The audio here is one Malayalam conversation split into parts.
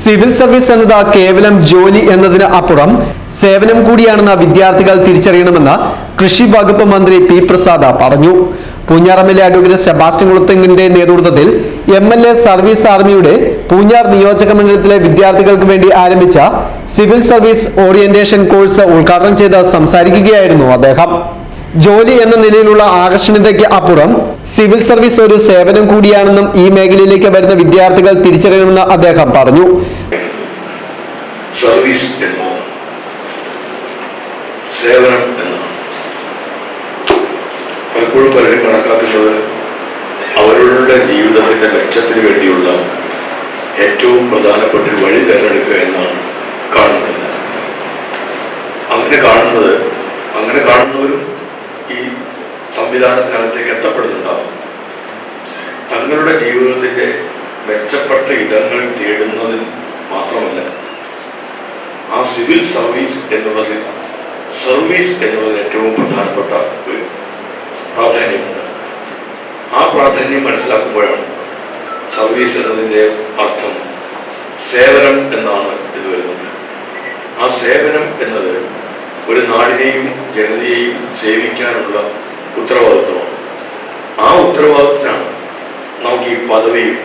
സിവിൽ സർവീസ് എന്നത് കേവലം ജോലി എന്നതിന് അപ്പുറം സേവനം കൂടിയാണെന്ന് വിദ്യാർത്ഥികൾ തിരിച്ചറിയണമെന്ന് കൃഷി വകുപ്പ് മന്ത്രി പി പ്രസാദ പറഞ്ഞു. പൂഞ്ഞാറമ്മിലെ അഡ്വക്കേറ്റ് സെബാസ്റ്റ്യൻ കുളത്തിങ്ങിന്റെ നേതൃത്വത്തിൽ എം എൽ എ സർവീസ് ആർമിയുടെ പൂഞ്ഞാർ നിയോജക മണ്ഡലത്തിലെ വിദ്യാർത്ഥികൾക്ക് വേണ്ടി ആരംഭിച്ച സിവിൽ സർവീസ് ഓറിയന്റേഷൻ കോഴ്സ് ഉദ്ഘാടനം ചെയ്ത് സംസാരിക്കുകയായിരുന്നു അദ്ദേഹം. ജോലി എന്ന നിലയിലുള്ള ആകർഷണീയതയ്ക്ക് അപ്പുറം സിവിൽ സർവീസ് ഒരു സേവനം കൂടിയാണെന്നും ഈ മേഖലയിലേക്ക് വരുന്ന വിദ്യാർത്ഥികൾ തിരിച്ചറിയണമെന്ന് അദ്ദേഹം പറഞ്ഞു. സർവീസ് സേവനം പലപ്പോഴും പലരും കണക്കാക്കുന്നത് അവരുടെ ജീവിതത്തിന്റെ മെച്ചത്തിന് വേണ്ടിയുള്ള ഏറ്റവും പ്രധാനപ്പെട്ട വഴി തിരഞ്ഞെടുക്കുക എന്നാണ് കാണുന്നത്. അങ്ങനെ കാണുന്നത് അങ്ങനെ കാണുന്നവരും സംവിധാനത്തിനകത്തേക്ക് എത്തപ്പെടുന്നുണ്ടാവും. തങ്ങളുടെ ജീവിതത്തിന്റെ മെച്ചപ്പെട്ട ഇടങ്ങൾ തേടുന്നതിന് മാത്രമല്ല ആ സിവിൽ സർവീസ് എന്നുള്ളതിൽ സർവീസ് എന്നുള്ളതിന് ഏറ്റവും പ്രധാനപ്പെട്ട ഒരു പ്രാധാന്യമുണ്ട്. ആ പ്രാധാന്യം മനസ്സിലാക്കുമ്പോഴാണ് സർവീസ് എന്നതിന്റെ അർത്ഥം സേവനം എന്നാണ് ഇത് വരുന്നത്. ആ സേവനം എന്നത് ഒരു നാടിനെയും ജനതയെയും സേവിക്കാനുള്ള ഉത്തരവാദിത്വമാണ് ആ ഉത്തരവാദിത്തത്തിനാണ് നമുക്ക് ഈ പദവിയും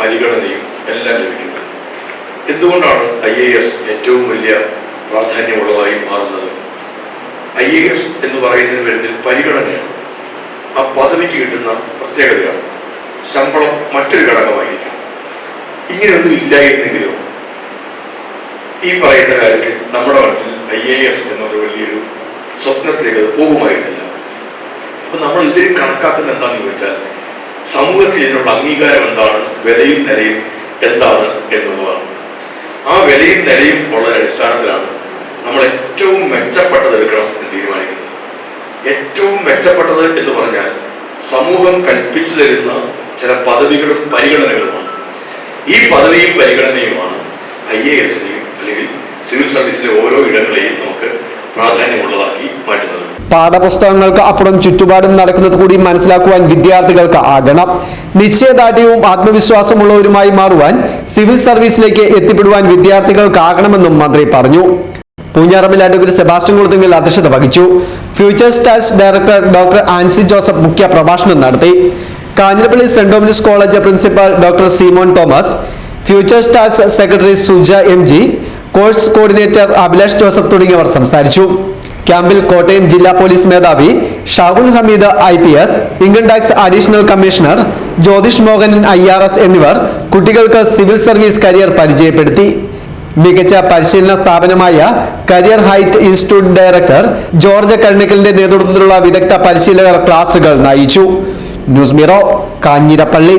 പരിഗണനയും എല്ലാം ലഭിക്കുന്നത്. എന്തുകൊണ്ടാണ് ഐ എ എസ് ഏറ്റവും വലിയ പ്രാധാന്യമുള്ളതായി മാറുന്നത്? ഐ എ എസ് എന്ന് പറയുന്നതിന് വരുന്നതിൽ പരിഗണനയാണ്. ആ പദവിക്ക് കിട്ടുന്ന പ്രത്യേകതയാണ് ശമ്പളം മറ്റൊരു ഘടകമായിരിക്കും. ഇങ്ങനെയൊന്നും ഇല്ലായിരുന്നെങ്കിലും? ഈ പറയുന്ന കാര്യത്തിൽ നമ്മുടെ മനസ്സിൽ ഐ എ എസ് എന്നൊരു വലിയൊരു സ്വപ്നത്തിലേക്ക് അത് പോകുമായിരുന്നില്ല. അപ്പൊ നമ്മൾ എല്ലാവരും കണക്കാക്കുന്ന എന്താണെന്ന് ചോദിച്ചാൽ സമൂഹത്തിൽ ഇതിനുള്ള അംഗീകാരം എന്താണ്? വിലയും നിലയും എന്താണ് എന്നുള്ളതാണ്. ആ വിലയും നിലയും ഉള്ള അടിസ്ഥാനത്തിലാണ് നമ്മൾ ഏറ്റവും മെച്ചപ്പെട്ടത് എടുക്കണം എന്ന് തീരുമാനിക്കുന്നത്. ഏറ്റവും മെച്ചപ്പെട്ടത് എന്ന് പറഞ്ഞാൽ സമൂഹം കൽപ്പിച്ചു തരുന്ന ചില പദവികളും പരിഗണനകളുമാണ്. ഈ പദവിയും പരിഗണനയുമാണ് ഐ എ എസിനെയും അല്ലെങ്കിൽ സിവിൽ സർവീസിലെ ഓരോ ഇടങ്ങളെയും നമുക്ക് പ്രാധാന്യമുള്ളതാക്കി മാറ്റുന്നത്. പാഠപുസ്തകങ്ങൾക്ക് അപ്പുറം ചുറ്റുപാടും നടക്കുന്നത് കൂടി മനസ്സിലാക്കുവാൻ വിദ്യാർത്ഥികൾക്ക് ആകണം. നിശ്ചയദാർഢ്യവും ആത്മവിശ്വാസമുള്ളവരുമായി മാറുവാൻ സിവിൽ സർവീസിലേക്ക് എത്തിപ്പെടുവാൻ വിദ്യാർത്ഥികൾക്കാകണമെന്നും മന്ത്രി പറഞ്ഞു. പൂഞ്ഞാറമ്മിൽ സെബാസ്റ്റ്യൻ കുളത്തുങ്കൽ അധ്യക്ഷത വഹിച്ചു. Future stars director doctor Ancy Joseph മുഖ്യ പ്രഭാഷണം നടത്തി. Kanjirappally saint Dominic's college principal doctor Simon Thomas. Future stars secretary Suja M G. Course coordinator Abhilash Joseph തുടങ്ങിയവർ സംസാരിച്ചു. ക്യാമ്പിൽ കോട്ടയം ജില്ലാ പോലീസ് മേധാവി Shahul Hameed I P S income tax additional commissioner Jyothish Mohan I R S എന്നിവർ കുട്ടികൾക്ക് സിവിൽ സർവീസ് കരിയർ പരിചയപ്പെടുത്തി. മികച്ച പരിശീലന സ്ഥാപനമായ career height institute director George കർണിക്കലിന്റെ നേതൃത്വത്തിലുള്ള വിദഗ്ധ പരിശീലകർ ക്ലാസുകൾ നയിച്ചു. News bureau Kanjirappally.